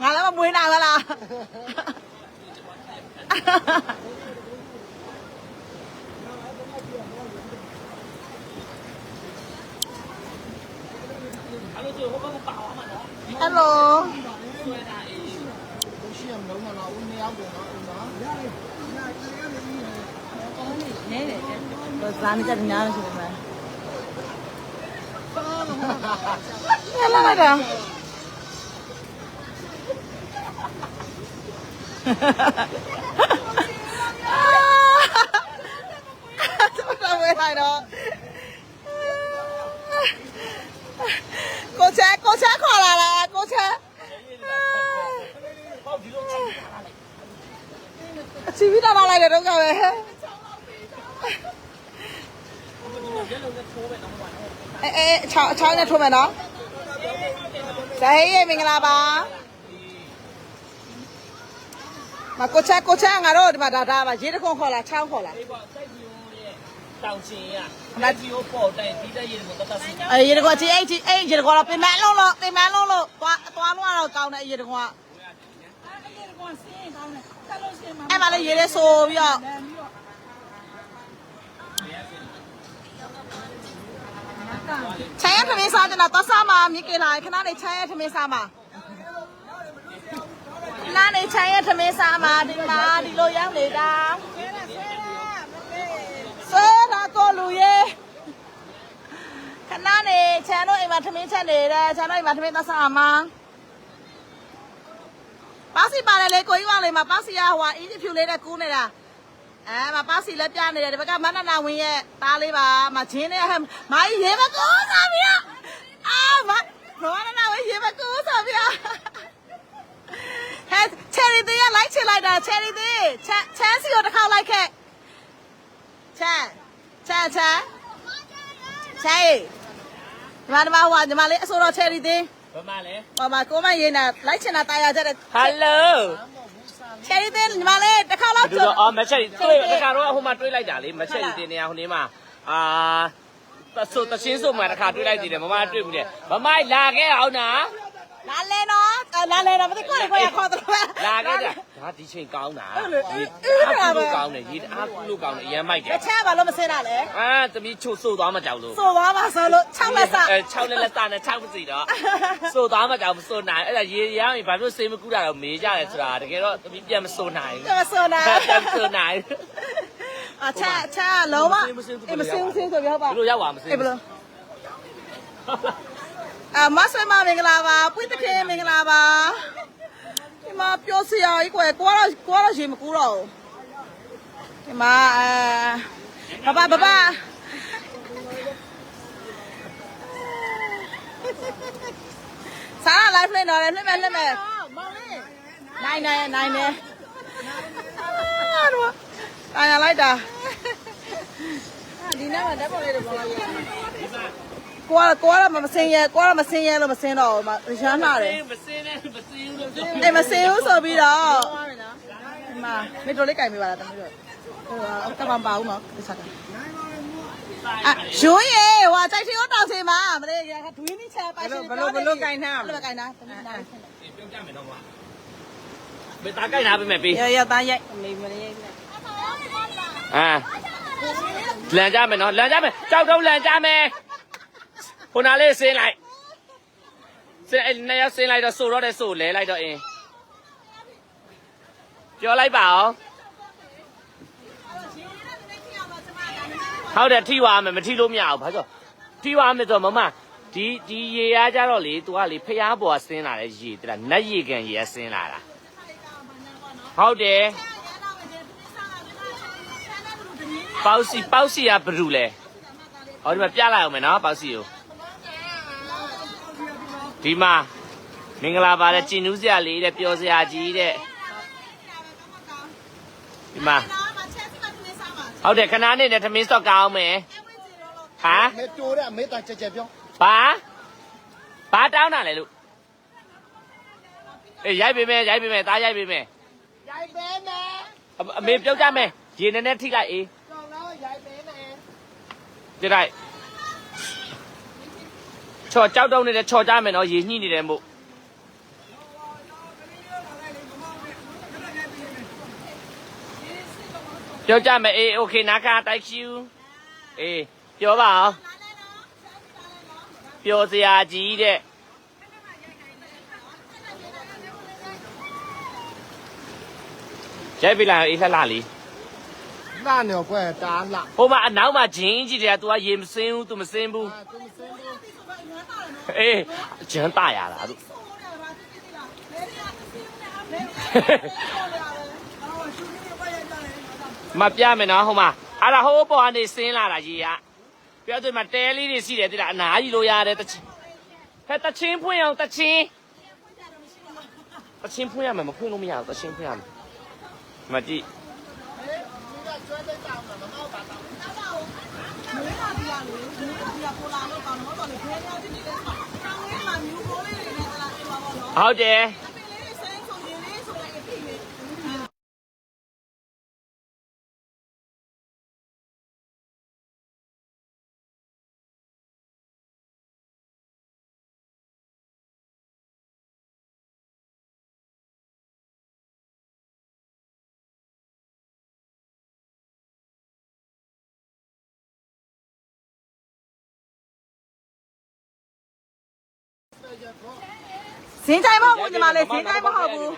ငါလည်းမမွေးနိုင်ပါလားအဲ့လိုဆိုဟိုဘက်ကပါသွားမှာနော်ဟယ်လိုဆွဲတာအေးရှိရမလုံးတော့ဦးနေအောင်တော့ဦးနော်နေတယ်တော့ဇာနေကြတယ်ညားလို့ရှိတယ်မလားဟဲ့လာလာ တာတော့ဝဲလိုက်တော့ကိုချဲကိုချဲခေါ်လာလားကိုချဲပေါ့ဒီလိုချိန်တာလိုက်ချီပြီးတော့လိုက်တယ်တော့ကပဲဒီလိုရက်လုံးနဲ့ထိုးပဲတော့မှာနော်အဲအဲအချောင်းအချောင်းနဲ့ထိုးမယ်နော်ဇာဟေးရေမင်္ဂလာပါ မကိုချာကိုချာငါတို့ဒီမှာဒါဒါပါရေတခွန်ခေါ်လာချောင်းခေါ်လာဒီပေါ့စိုက်ပြိုးရဲ့တောင်ချင်းရလက်ကြီးကိုပေါ်တိုင်ဒီတဲ့ရေကိုတတ်တတ်စီအဲရေတခွန်ချီအဲ့ချီအဲ့ရေတခွန်တော့ပင်မလုံးလို့ပင်မလုံးလို့သွားသွားလုံးတော့ကောင်းတယ်ရေတခွန်ကအဲ့မှာလေရေလေးဆိုပြီးတော့ချမ်းရထမင်းစားကြလားသွားစားမှာမြင်ကြလားခဏနေချမ်းရထမင်းစားမှာ နားနေချမ်းရထမင်းစားမှာဒီမှာဒီလိုရောက်နေတာဆွဲတာကိုလူရေခဏနေချမ်းတို့အိမ်မှာထမင်းချက်နေတယ်ချမ်းတို့အိမ်မှာထမင်းသွားစားမှာပါစီပါတယ်လေကိုကြီးကလေမှာပါစီရဟိုအင်းဖြူလေးနဲ့ကူးနေတာအဲမပါစီလည်းပြနေတယ်ဒီဘက်ကမန္တနာဝင်းရဲ့သားလေးပါမချင်းနဲ့ဟမ်မိုင်းရေမကူးစားဗျာအာမမန္တနာဝင်းရေမကူးစားဗျာ ဟဲ့ချယ်ရီသေးရလိုက်ချစ်လိုက်တာချယ်ရီသေးချမ်းချမ်းစီကိုတစ်ခါလိုက်ခဲ့ချမ်းချမ်းချမ်းချမ်းရီဒီမှာဒီမှာဟိုကညီမလေးအစိုးရချယ်ရီသေးဘယ်မှာလဲဟိုမှာကိုမရေးနာလိုက်ချင်တာတာယာကြတဲ့ဟယ်လိုချယ်ရီသေးညီမလေးတစ်ခါလောက်ဒီတော့အော်မချက်တွေ့တခါတော့ဟိုမှာတွေးလိုက်တာလေမချက်တင်နေရဟိုနေမှာအာတဆုတချင်းစုံမှာတခါတွေးလိုက်သေးတယ်မမတွေ့ဘူးလေမမလာခဲ့အောင်နာလာလဲနော် လာလဲတော့မသိကိုယ်ကိုရခေါ်တော့လာခဲ့ကြဒါဒီချိန်ကောင်းတာရေအားကုလို့ကောင်းတယ်ရေအားကုလို့ကောင်းတယ်အရင်မိုက်တယ်တချမ်းဘာလို့မစင်းတာလဲအာသမီးချို့ဆိုသွားမှကြောက်လို့ဆိုသွားပါဆိုလို့6လက်စအဲ6လက်လက်သားနဲ့6ပစီတော့ဆိုသွားမှကြောက်မဆိုနိုင်အဲ့ဒါရေရမ်းဘာလို့စေးမကူတာတော့မေးကြတယ်ဆိုတာတကယ်တော့သမီးပြန်မဆိုနိုင်ကမဆိုနာပြန်မဆိုနိုင်အချာချာလုံးဝအေးမစင်းမစင်းဆိုပြောပါဘယ်လိုရောက်ပါမစအေးဘလို့ အမဆွေမမင်္ဂလာပါပွင့်တခင်မင်္ဂလာပါဒီမှာပြောစရာကြီးကွယ်ကိုကတော့ကိုကတော့ရေမကူတော့ဘူးဒီမှာအဲဘဘဘဘစားလာ live လေးတော့လေလှည့်မယ်လှည့်မယ်မောင်လေးနိုင်နေနိုင်နေအာတော့တာရလိုက်တာဒီနေ့ကဓာတ်ပုံလေးတွေပေါ်လာရ ကိုကကိုကမစင်းရဲကိုကမစင်းရဲလို့မစင်းတော့ဘူးရမ်းလာတယ်မစင်းနဲ့မစင်းလို့ဆိုအေးမစင်းဘူးဆိုပြီးတော့ဒီမှာမေတိုလေးကင်ပေးပါလားတမီးတို့ဟိုကပန်ပါဦးနော်ဒီစားကအာရိုးရေဟိုစိုက်ထီကိုတောက်စီမှာမလေးကဒွေးနီချာပါရှင်ဘလို့ဘလို့ကင်ထားဘလို့ကင်ထားတမီးသားပြောကြမယ်တော့ကွာဘယ်တာကြိုက်ထားပေးမယ်ပေးရရသားရိုက်မေမလေးရိုက်အာလန်ကြမယ်နော်လန်ကြမယ်ကြောက်တော့လန်ကြမယ် ခုနလေးဆင်းလိုက်ဆင်းအဲ့နှစ်ယောက်ဆင်းလိုက်တော့ဆိုတော့တဲ့ဆိုလဲလိုက်တော့အင်းပြောလိုက်ပါအောင်ဟုတ်တယ်ထိွားမယ်မထိလို့မရဘူးဘာလို့ထိွားမယ်ဆိုတော့မမဒီဒီရေရကြတော့လေ तू ကလေဖျားပေါ်ဆင်းလာတဲ့ရေတလားနတ်ရေကန်ရေဆင်းလာတာဟုတ်တယ်ပေါက်စီပေါက်စီကဘယ်သူလဲဟောဒီမှာပြလိုက်အောင်မယ်နော်ပေါက်စီကို ဒီမှာမင်္ဂလာပါတဲ့ကျင်နူးစရာလေးတဲ့ပျော်စရာကြီးတဲ့ဒီမှာဟုတ်တယ်ခဏနေနဲ့သမင်းစော့ကောင်းမယ်ဟာမေတိုးတဲ့အမေတာကြက်ကြက်ပြောဘာဘာတောင်းတာလဲလို့အေးရိုက်ပေးမယ်ရိုက်ပေးမယ်သားရိုက်ပေးမယ်ရိုက်ပေးမယ်အအမေပြုတ်ကြမယ်ရေနည်းနည်းထိလိုက်အေးကြောင်တော့ရိုက်ပေးမယ်ကြည့်လိုက် ချော်ကြောက်တော့နေတဲ့ချော်ကြမယ်နော်ရေညှိနေတယ်မို့ပြောကြမယ်အေးโอเคနာကာ thank you အေးပြောပါအောင်ပြောစရာကြီးတဲ့ရိုက်ပြလိုက်အေးလှလှလေး လှနေကွယ်တားလှ ဟိုမှာအနောက်မှာဂျင်းကြီးတွေက तू ကရေမစင်းဘူး तू မစင်းဘူး အာသူမစင်းဘူး အေးဂျန်ตရတာသူမပြမယ်နော်ဟိုမှာအဲ့ဒါဟိုးပေါ်ကနေစင်းလာတာရေကပြောသူမှာတဲလေးတွေရှိတယ်တိလားအနာကြီးလို့ရတယ်တချင်းဟဲ့တချင်းဖွင့်အောင်တချင်းတချင်းဖွင့်ရမယ်မဖွင့်လို့မရဘူးတချင်းဖွင့်ရမယ်မကြည့် ဟုတ်တယ် င်းချိုင်မဟုတ်ဘူးညီမလေးဇင်းချိုင်မဟုတ်ဘူး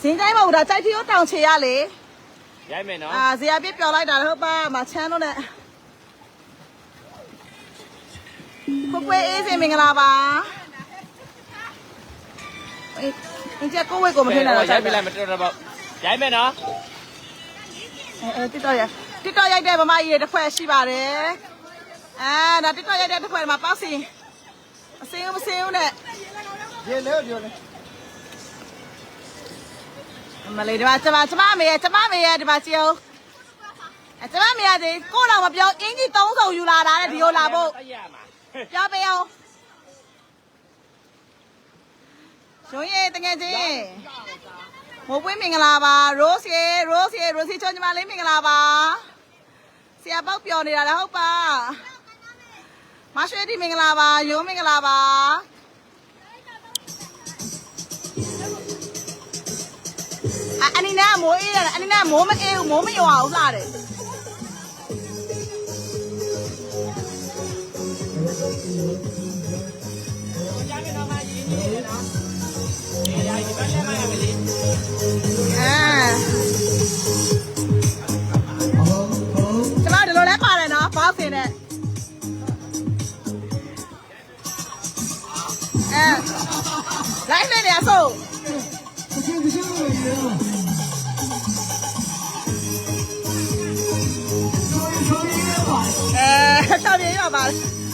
ဇင်းချိုင်မဟုတ်ဘူးဒါကြိုက်တီကိုတောင်ချေရလေရိုက်မယ်နော်အာဇေယျပြစ်ပျော်လိုက်တာဟုတ်ပါမချမ်းတော့နဲ့ကိုကွေးအေးစင်မင်္ဂလာပါအေးအင်းကျကိုဝဲကိုမထင်နဲ့တော့ရိုရိုက်က်ပြပြလိုလိုက်က်မတော်တော့ပေါ့ရိုက်မယ်နော်အဲတစ်တော့ရတစ်တော့ရိုက်တဲ့ဗမာကြီးတွေတစ်ခွက်ရှိပါတယ် အာဒါတစ်တော့ရိုက်တဲ့တစ်ခွက်မှာပေါက်စီအစင်းမစင်းဦးနဲ့ရေလေးပြောလေအမလေးဒီမှာကျမကျမမေရဲ့ကျမမေရဲ့ဒီမှာကြည့်အောင်အဲကျမမေရဲ့ဒီကိုတော့မပြောအင်ကြီး၃ဆုံယူလာတာတဲ့ဒီကိုလာဖို့တရမှာပြောပေးအောင်ရှင်ရဲ့တကယ်ချင်းမိုးပွင့်မင်္ဂလာပါ Rose ရေ Rose ရေ Rose ချောညီမလေးမင်္ဂလာပါဆရာပေါက်ပျော်နေတာလည်းဟုတ်ပါ မရွှေဒီမင်္ဂလာပါရိုးမင်္ဂလာပါအအနီနာမိုးအေးရတယ်အနီနာမိုးမအေးဘူးမိုးမရွာဘူးလားတဲ့အာ လိုက်နေနေဆိုအဲတော်ပြေရပါလား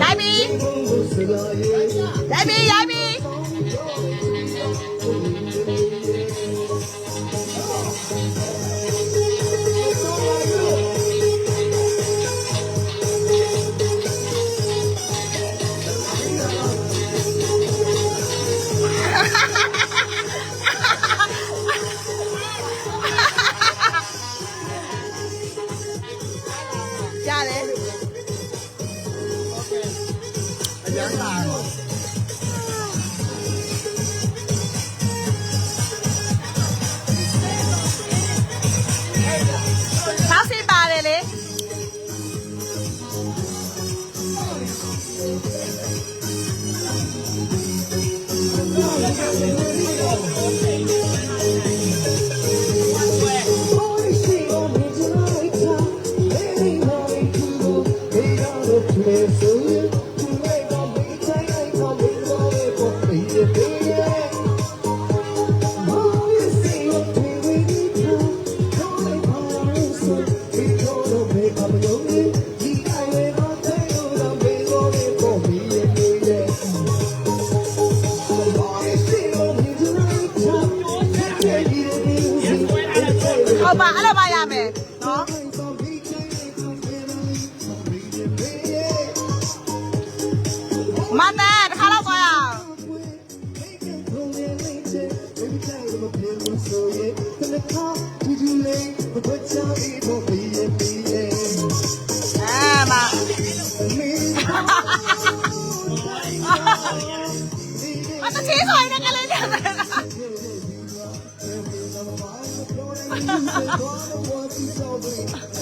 လိုက်လိုက်ပြီလို ဟုတ်ပါအဲ့လိုမှရမယ်နော်မတ်တဲ့တစ်ခါတော့သွားရအောင်အာမအတချေးဆိုရင်လည်းကလေးတဲ့ so weak.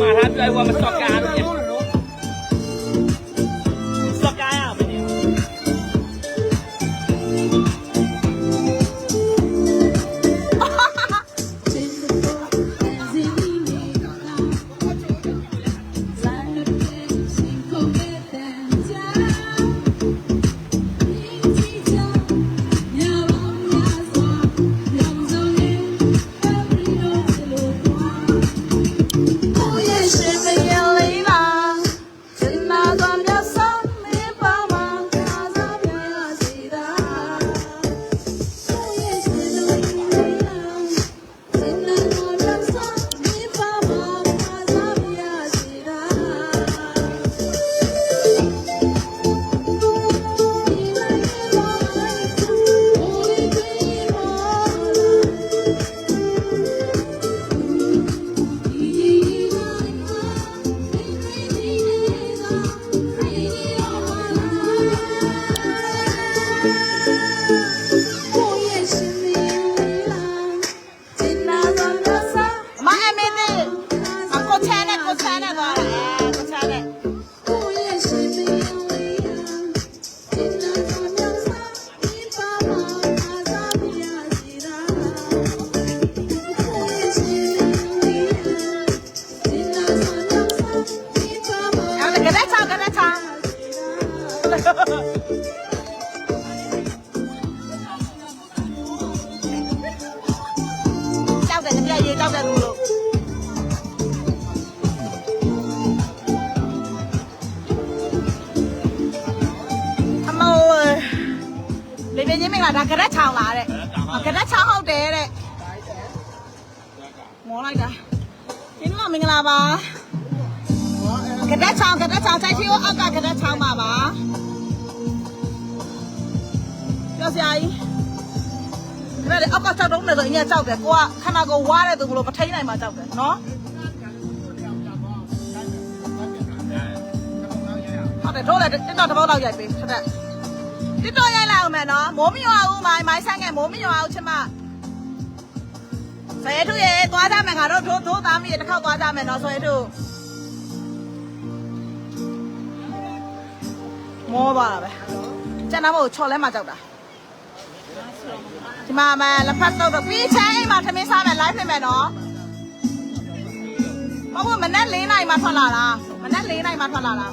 my hot dog, I'm a sucker. ကြောက်တယ်တပြက်ရေးကြောက်တယ်လို့လို့အမေလေပြင်းချင်းမင်္ဂလာဒါကရက်ချောင်းလားတဲ့ကရက်ချောင်းဟုတ်တယ်တဲ့မောလိုက်တာဒီမှာမင်္ဂလာပါကရက်ချောင်းကရက်ချောင်းဆိုင်ချီကိုအောက်ကကရက်ချောင်းပါပါ ပြောစရာကြီးဒါပေမဲ့အောက်ကကြောက်တော့နေဆိုအရင်ကြောက်တယ်ကိုကခဏကိုဝါတဲ့သူဘလို့မထိန်နိုင်မှကြောက်တယ်နော်ဟုတ်တယ်တို့လည်းတစ်တော့တစ်ပေါက်လောက်ရိုက်ပေးထက်တက်တစ်တော့ရိုက်လိုက်အောင်မယ်နော်မိုးမရွာဘူးမိုင်းမိုင်းဆန်းငယ်မိုးမရွာဘူးချမဆယ်ထုရဲ့သွားကြမယ်ငါတို့တို့တို့သားမီးတစ်ခေါက်သွားကြမယ်နော်ဆယ်ထုမောသွားတာပဲကျန်တာမဟုတ်ချော်လဲမှကြောက်တာ ဒီမှာမလက်ဖက်တော့တော့ပြီးချမ်းအိမ်မှာထမင်းစားမယ် live ပြင်မယ်နော်ဘာလို့မနက်၄နိုင်မှထွက်လာတာမနက်၄နိုင်မှထွက်လာတာ